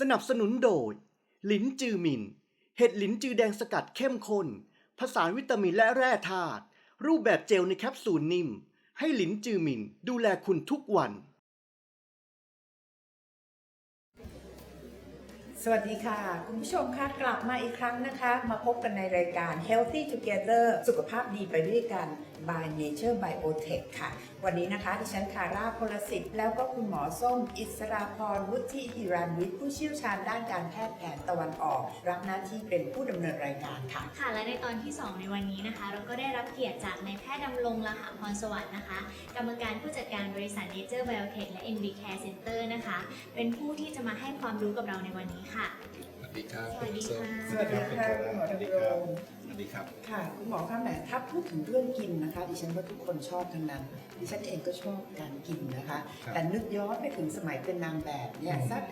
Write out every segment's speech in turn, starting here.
สนับสนุนโดยหลินจือหมิน เห็ดหลินจือแดงสกัดเข้มข้น ผสานวิตามินและแร่ธาตุ รูปแบบเจลในแคปซูลนิ่ม ให้หลินจือหมินดูแลคุณทุกวัน สวัสดีค่ะ คุณผู้ชมค่ะกลับมาอีกครั้งนะคะ มาพบกันในรายการ Healthy Together สุขภาพดีไปด้วยกัน by Nature Biotech ค่ะ วันนี้นะคะดิฉันคาร่าพลสิทธิ์แล้วก็คุณหมอส้ม อิสราพรวุฒิฮิรันวิทย์ผู้เชี่ยวชาญด้านการแพทย์แผนตะวันออก รับหน้าที่เป็นผู้ดำเนินรายการค่ะ ค่ะ และในตอนที่ 2 ในวันนี้นะคะ เราก็ได้รับเกียรติจากนายแพทย์ดำรงละหะพรสวัสดิ์นะคะ กรรมการผู้จัดการบริษัท Nature Biotech และ NB Care Center นะคะ เป็นผู้ที่จะมาให้ความรู้กับเราในวันนี้ค่ะ ดีครับสวัสดีค่ะสวัสดีค่ะคุณหมอสวัสดีดำครรับงสวัสดีครับ ค่ะ คุณหมอคะแหมถ้าพูดถึงเรื่องกินนะคะ ดิฉันว่าทุกคนชอบทั้งนั้น ดิฉันเองก็ชอบการกินนะคะ ครับแต่นึกย้อนไปถึงสมัยเป็นนางแบบเนี่ยอืมสัก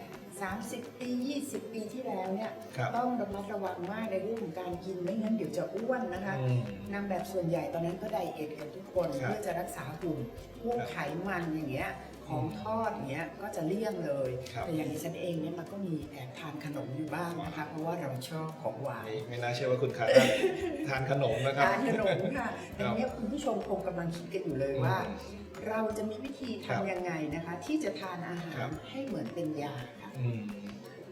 30 ปี 20 ปีที่แล้วเนี่ย ครับ ต้องระมัดระวังมากในเรื่องของการกิน ไม่งั้นเดี๋ยวจะอ้วนนะคะ อืม นางแบบส่วนใหญ่ตอนนั้นก็ไดเอทกันทุกคนครับเพื่อจะรักษาหุ่นพวกครับไขมันอย่างเงี้ย ของทอดอย่างเงี้ยก็จะเลี่ยงเลยครับแต่อย่างดิฉันเองเนี่ยมันก็มีแอบทานขนมอยู่บ้างนะคะเพราะว่าเราชอบของหวานไม่ไม่น่าเชื่อว่าคุณคาร่าทานขนมนะครับทานขนมค่ะคแต่รับเนี้ยคุณผู้ชมคงกำลังคิดกันอยู่เลยว่า เราจะมีวิธีครับทำยังไงนะคะ ที่จะทานอาหาครัรบให้เหมือนเป็นยาค่ะอืม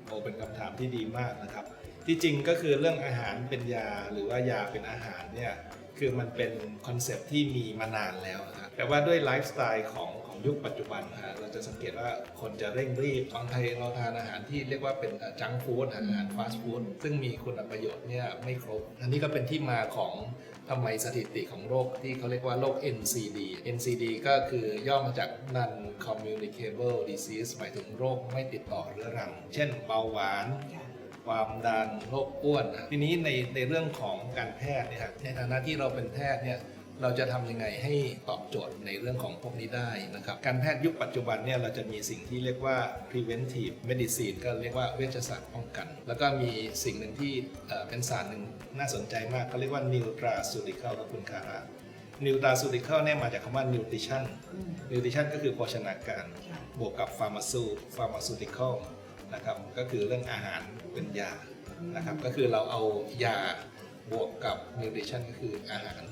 โอ้เป็นคำถามที่ดีมากนะครับ ที่จริงก็คือเรื่องอาหารเป็นยาหรือว่ายาเป็นอาหารเนี่ย คือมันเป็นคอนเซปที่มีมานานแล้วนะครับแต่ว่าด้วยไลฟ์สไตล์ของของยุคปัจจุบันฮะเราจะสังเกตว่าคนจะเร่งรีบ บางไทยเราทานอาหารที่เรียกว่าเป็นจังฟู้ดอาหารฟาสต์ฟู้ดซึ่งมีคุณประโยชน์เนี่ยไม่ครบ อันนี้ก็เป็นที่มาของทำไมสถิติของโรคที่เขาเรียกว่าโรค NCD NCD ก็คือย่อมาจาก non communicable disease หมายถึงโรคไม่ติดต่อเรื้อรัง เช่นเบาหวาน ความดันโรคอ้วนนะทีนี้ในในเรื่องของการแพทย์เนี่ยฮะในฐานะที่เราเป็นแพทย์เนี่ยเราจะทำยังไงให้ตอบโจทย์ในเรื่องของพวกนี้ได้นะครับ การแพทย์ยุคปัจจุบันเนี่ยเราจะมีสิ่งที่เรียกว่า preventive medicine ก็เรียกว่าเวชศาสตร์ป้องกัน แล้วก็มีสิ่งหนึ่งที่เอ่อเป็นศาสตร์หนึ่งน่าสนใจมากเขาเรียกว่า nutraceutical กับคุณคารา nutraceutical เนี่ยมาจากคำว่า nutrition อืม nutrition ก็คือโภชนาการค่ะบวกกับ pharmaceut pharmaceutical นะครับก็คือเรื่องอาหารเป็นยานะครับก็คือเราเอายาบวกกับ nutrition ก็คืออาหาร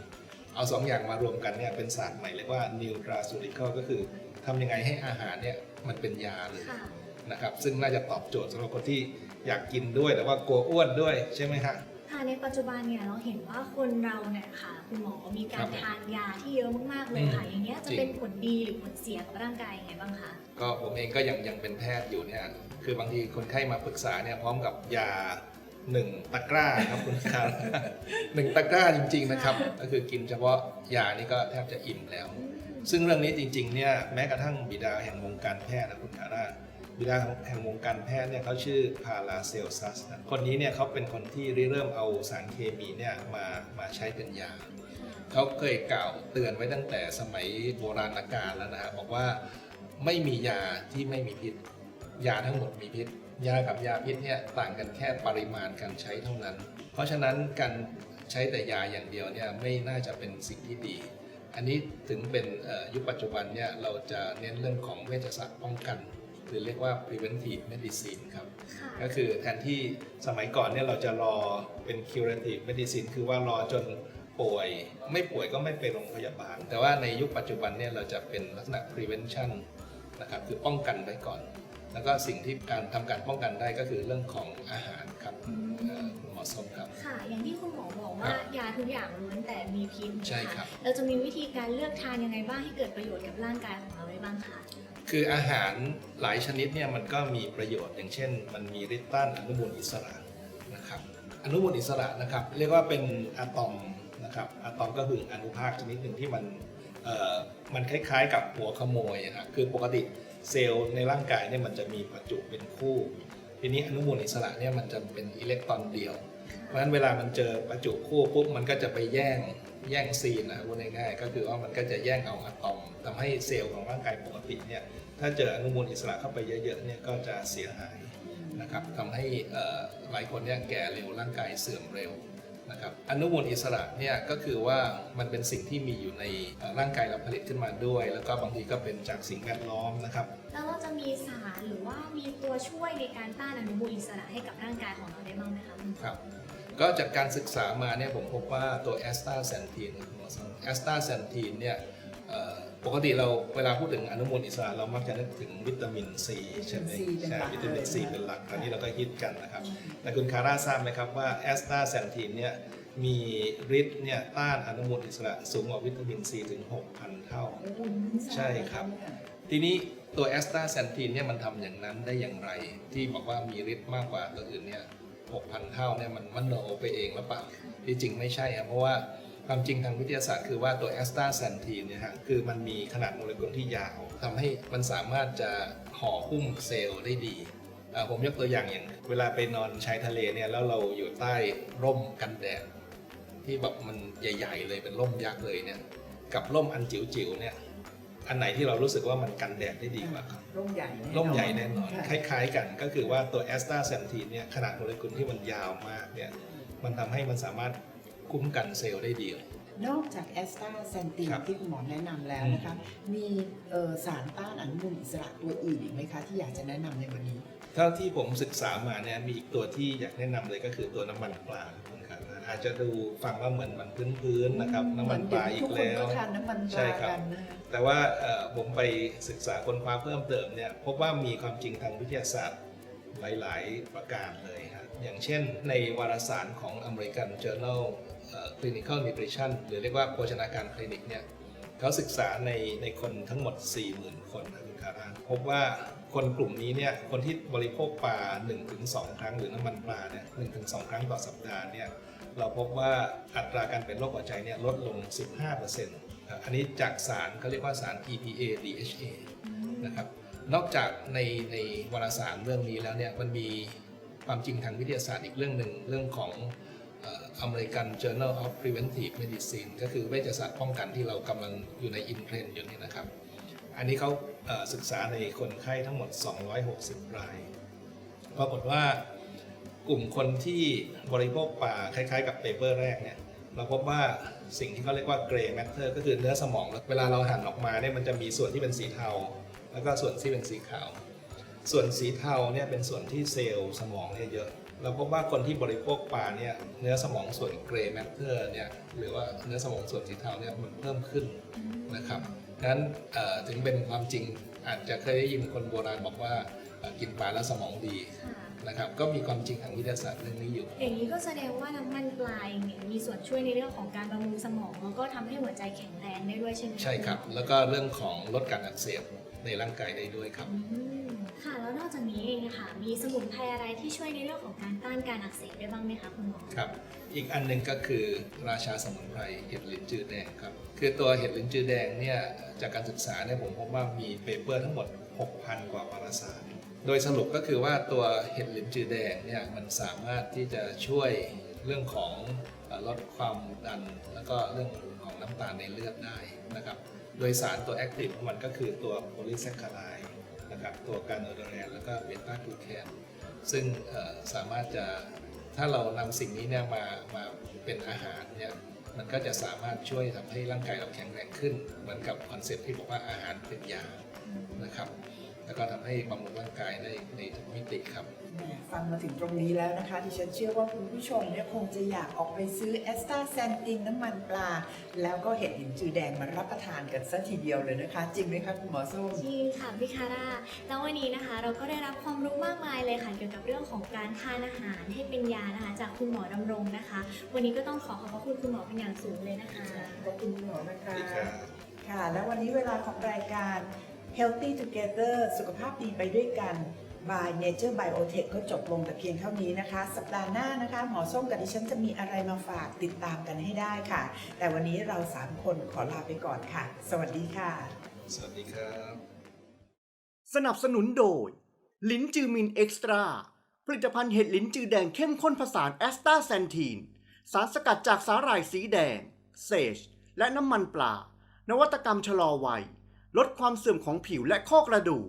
เอาสองอย่างมารวมกันเนี่ยเป็นศาสตร์ใหม่เรียกว่า nutraceutical ก็คือทำยังไงให้อาหารเนี่ยมันเป็นยาเลยค่ะนะครับซึ่งน่าจะตอบโจทย์สำหรับคนที่อยากกินด้วยแต่ว่ากลัวอ้วนด้วยใช่ไหมฮะค่ะ ในปัจจุบันเนี่ยเราเห็นว่าคนเราเนี่ยค่ะคุณหมอมีกาครัรบทานยาที่เยอะมากๆเลยค่ะอืมอย่างเงี้ยจะจริงเป็นผลดีหรือผลเสียกับร่างกายยังไงบ้างคะ ก็ผมเองก็ยังยังเป็นแพทย์อยู่เนี่ยคือบางทีคนไข้มาปรึกษาเนี่ยพร้อมกับยาหนึ่งตะกร้าครับคุณครับ หนึ่งตะกร้าจริง ๆนะครับ ก็คือกินเฉพาะยานี่ก็แทบจะอิ่มแล้ว ซึ่งเรื่องนี้จริงๆเนี่ยแม้กระทั่งบิดาแห่งวงการแพทย์นะคุณคาร่า บิดาแห่งวงการแพทย์เนี่ยเขาชื่อพาราเซลซัสนะคนนี้เนี่ยเขาเป็นคนที่เริ่มเอาสารเคมีเนี่ยมามาใช้เป็นยาเขาเคยกล่าวเตือนไว้ตั้งแต่สมัยโบราณกาลแล้วนะฮะบอกว่าไม่มียาที่ไม่มีพิษ ยาทั้งหมดมีพิษ ยากับยาพิษเนี่ยต่างกันแค่ปริมาณการใช้เท่านั้น เพราะฉะนั้นการใช้แต่ยาอย่างเดียวเนี่ยไม่น่าจะเป็นสิ่งที่ดี อันนี้ถึงเป็นยุคปัจจุบันเนี่ยเราจะเน้นเรื่องของเวชศาสตร์ป้องกัน หรือเรียกว่า preventive medicine ครับค่ะก็คือแทนที่สมัยก่อนเนี่ยเราจะรอเป็น curative medicine คือว่ารอจนป่วย ไม่ป่วยก็ไม่ไปโรงพยาบาล แต่ว่าในยุคปัจจุบันเนี่ยเราจะเป็นลักษณะ prevention นะครับ คือป้องกันไว้ก่อน แล้วก็สิ่งที่การทำการป้องกันได้ก็คือเรื่องของอาหารครับอืมเอ่อเหมาะสมครับ ค่ะ อย่างที่คุณหมอบอกคว่ารับยาทุกอย่างล้วนแต่มีพิษใช่นะะครับ เราจะมีวิธีการเลือกทานยังไงบ้างให้เกิดประโยชน์กับร่างกายของเราได้บ้างคะคืออาหารหลายชนิดเนี่ยมันก็มีประโยชน์อย่างเช่น มันมีฤทธิ์ต้านอนุมูลอิสระนะครับอนุมูลอิสระนะครับเรียกว่าเป็นอะตอมนะครับอะตอมก็คืออนุภาคชนิดหนึ่งที่มันเอ่อมันคล้ายๆ กับหัวขโมยอะครับคือปกติ เซลล์ในร่างกายเนี่ยมันจะมีประจุเป็นคู่ ทีนี้อนุมูลอิสระเนี่ยมันจะเป็นอิเล็กตรอนเดียว เพราะฉะนั้นเวลามันเจอประจุคู่ปุ๊บมันก็จะไปแย่งแย่งซีนนะพูดง่ายๆก็คือว่ามันก็จะแย่งเอาอะตอมทำให้เซลล์ของร่างกายปกติเนี่ยถ้าเจออนุมูลอิสระเข้าไปเยอะๆเนี่ยก็จะเสียหายนะครับทำให้หลายคนเนี่ยแก่เร็วร่างกายเสื่อมเร็ว นะครับอนุมูลอิสระเนี่ยก็คือว่ามันเป็นสิ่งที่มีอยู่ในเอ่อร่างกายเราผลิตขึ้นมาด้วย แล้วก็บางทีก็เป็นจากสิ่งแวดล้อมนะครับแล้วเราจะมีสารหรือว่ามีตัวช่วยในการต้านอนุมูลอิสระให้กับร่างกายของเราได้บ้างไหมคะคุณหมอครับก็จากการศึกษามาเนี่ยผมพบว่าตัวแอสตาแซนทีนแอสตาแซนทีนเนี่ยเอ่อ ปกติเราเวลาพูดถึงอนุมูลอิสระเรามักจะนึกถึงวิตามินซีใช่ไหมวิตามิน C เป็นใช่หลักวิตามินซีเลยเป็นหลักอันนี้เราก็ฮิตกันนะครับ แต่คุณคาร่าทราบไหมครับว่าแอสตาแซนทีนเนี่ยมีฤทธิ์เนี่ยต้านอนุมูลอิสระสูงกว่าวิตามินซีถึง 6,000 เท่า ใช่ครับ ทีนี้ตัวแอสตาแซนทีนเนี่ยมันทำอย่างนั้นได้อย่างไร ที่บอกว่ามีฤทธิ์มากกว่าตัวอื่นเนี่ย 6,000 เท่าเนี่ยมันมันโนไปเองหรือเปล่าที่จริงไม่ใช่ครับเพราะว่า ความจริงทางวิทยาศาสตร์คือว่าตัวแอสตาแซนทีนเนี่ยฮะคือมันมีขนาดโมเลกุลที่ยาวทำให้มันสามารถจะห่อหุ้มเซลล์ได้ดีอ่าผมยกตัวอย่างอย่าง เวลาไปนอนชายทะเลเนี่ยแล้วเราอยู่ใต้ร่มกันแดดที่แบบมันใหญ่ๆเลยเป็นร่มยักษ์เลยเนี่ยกับร่มอันจิ๋วๆเนี่ยอันไหนที่เรารู้สึกว่ามันกันแดดได้ดีกว่าครับร่มใหญ่แน่นอนร่มใหญ่แน่นอนค่ะคล้ายๆกันก็คือว่าตัวแอสตาแซนทีนเนี่ยขนาดโมเลกุลที่มันยาวมากเนี่ยมันทำให้มันสามารถ คุ้มกันเซลล์ได้ดีนอกจากแอสตาแซนตินครับ ที่คุณหมอแนะนำแล้วนะคะ มีเอ่อสารต้านอนุมูลอิสระตัวอื่นอีกไหมคะ ที่อยากจะแนะนำในวันนี้ เท่าที่ผมศึกษามาเนี่ยมีอีกตัวที่อยากแนะนำเลยก็คือตัวน้ำมันปลาครับอาจจะดูฟังว่าเหมือนมันพื้นๆนะครับน้ำมันปลาอีทุกกคนแล้วก็ทานน้ำมันปใช่ลาครับ กันนะคะแต่ว่าเอ่อผมไปศึกษาค้นคว้าเพิ่มเติมเนี่ยพบว่ามีความจริงทางวิทยาศาสตร์หลาย ๆ ประการเลยครับอย่างเช่นในวารสารของ American Journal เอ่อ Clinical Nutrition หรือเรียกว่าโภชนาการคลินิกเนี่ยเขาศึกษาในในคนทั้งหมด 40,000 คนนะคุณคาราพบว่าคนกลุ่มนี้เนี่ยคนที่บริโภคปลา 1-2 ครั้งหรือน้ำมันปลาเนี่ย1-2 ครั้งต่อสัปดาห์เนี่ยเราพบว่าอัตราการเป็นโรคหัวใจเนี่ยลดลง 15%ครับอันนี้จากสารเขาเรียกว่าสาร EPA DHA นะครับนอกจากในในวารสารเรื่องนี้แล้วเนี่ยมันมีความจริงทางวิทยาศาสตร์อีกเรื่องหนึ่งเรื่องของ American Journal of Preventive Medicine ก็คือเวชศาสตร์ป้องกันที่เรากำลังอยู่ในอินเทรนด์อยู่นี่นะครับ อันนี้เขาศึกษาในคนไข้ทั้งหมด 260 ราย ปรากฏว่ากลุ่มคนที่บริโภคปลาคล้ายๆ กับเปเปอร์แรกเนี่ยเราพบว่าสิ่งที่เขาเรียกว่า gray matter ก็คือเนื้อสมอง เวลาเราหั่นออกมาเนี่ยมันจะมีส่วนที่เป็นสีเทา แล้วก็ส่วนที่เป็นสีขาว ส่วนสีเทาเนี่ยเป็นส่วนที่เซลล์สมองเนี่ยเยอะ เราพบว่าคนที่บริโภคปลาเนี่ยเนื้อสมองส่วน gray matter เนี่ยหรือว่าเนื้อสมองส่วนสีเทาเนี่ยมันเพิ่มขึ้นนะครับนั้นเอ่อถึงเป็นความจริงอาจจะเคยได้ยินคนโบราณบอกว่าเอ่อกินปลาแล้วสมองดีค่ะนะครับก็มีความจริงทางวิทยาศาสตร์เรื่องนี้อยู่ อย่างนี้ก็แสดงว่าน้ำมันปลาเองเนี่ยมีส่วนช่วยในเรื่องของการบำรุงสมองแล้วก็ทำให้หัวใจแข็งแรงได้ด้วยใช่ไหมะใช่ครับ แล้วก็เรื่องของลดการอักเสบ ในร่างกายได้ด้วยครับ อืมค่ะแล้วนอกจากนี้เองนะคะมีสมุนไพรอะไรที่ช่วยในเรื่องของการต้านการอักเสบได้บ้างไหมคะคุณหมอ ครับ อีกอันหนึ่งก็คือราชาสมุนไพรเห็ดลิ้นจือแดงครับ คือตัวเห็ดลิ้นจือแดงเนี่ยจากการศึกษาเนี่ยผมพบว่ามีเปเปอร์ทั้งหมด 6,000 กว่าวารสาร โดยสรุปก็คือว่าตัวเห็ดลิ้นจือแดงเนี่ยมันสามารถที่จะช่วยเรื่องของเอ่อลดความดัน แล้วก็เรื่องของน้ำตาลในเลือดได้นะครับ โดยสารตัวแอคทีฟของมันก็คือตัวโพลีแซคคาไลนะครับตัวการโอโดแลนแล้วก็เบต้ากลูแคนซึ่งสามารถจะถ้าเรานำสิ่งนี้เนี่ยมามาเป็นอาหารเนี่ยมันก็จะสามารถช่วยทำให้ร่างกายเราแข็งแรงขึ้น เหมือนกับคอนเซ็ปต์ที่บอกว่าอาหารเป็นยานะครับ แล้วก็ทำให้บำรุงร่างกายได้ในทุกมิติครับแหมฟังมาถึงตรงนี้แล้วนะคะดิฉันเชื่อว่าคุณผู้ชมเนี่ยคงจะอยากออกไปซื้อแอสตาแซนตินน้ำมันปลา แล้วก็เห็ดหินจือแดงมารับประทานกันซะทีเดียวเลยนะคะ จริงไหมคะคุณหมอส้มจริงค่ะพี่คาร่าแล้ววันนี้นะคะ เราก็ได้รับความรู้มากมายเลยค่ะเกี่ยวกับเรื่องของการทานอาหารให้เป็นยานะคะ จากคุณหมอดำรงนะคะ วันนี้ก็ต้องขอขอบพระคุณคุณหมอเป็นอย่างสูงเลยนะคะขอบคุณคุณหมอนะคะสวัสดีครับค่ะแล้ววันนี้เวลาของรายการ Healthy Together สุขภาพดีไปด้วยกัน by Nature Biotech ก็จบลงแต่เพียงเท่านี้นะคะ สัปดาห์หน้านะคะ หมอส้มกับดิฉันจะมีอะไรมาฝากติดตามกันให้ได้ค่ะ แต่วันนี้เราสามคนขอลาไปก่อนค่ะ สวัสดีค่ะ สวัสดีครับ สนับสนุนโดย ลิ้นจือมินเอ็กซ์ตร้าผลิตภัณฑ์เห็ดลิ้นจือแดงเข้มข้นผสานแอสตาแซนทีน สารสกัดจากสาหร่ายสีแดง เซจ และน้ำมันปลา นวัตกรรมชะลอวัย ลดความเสื่อมของผิวและข้อกระดูก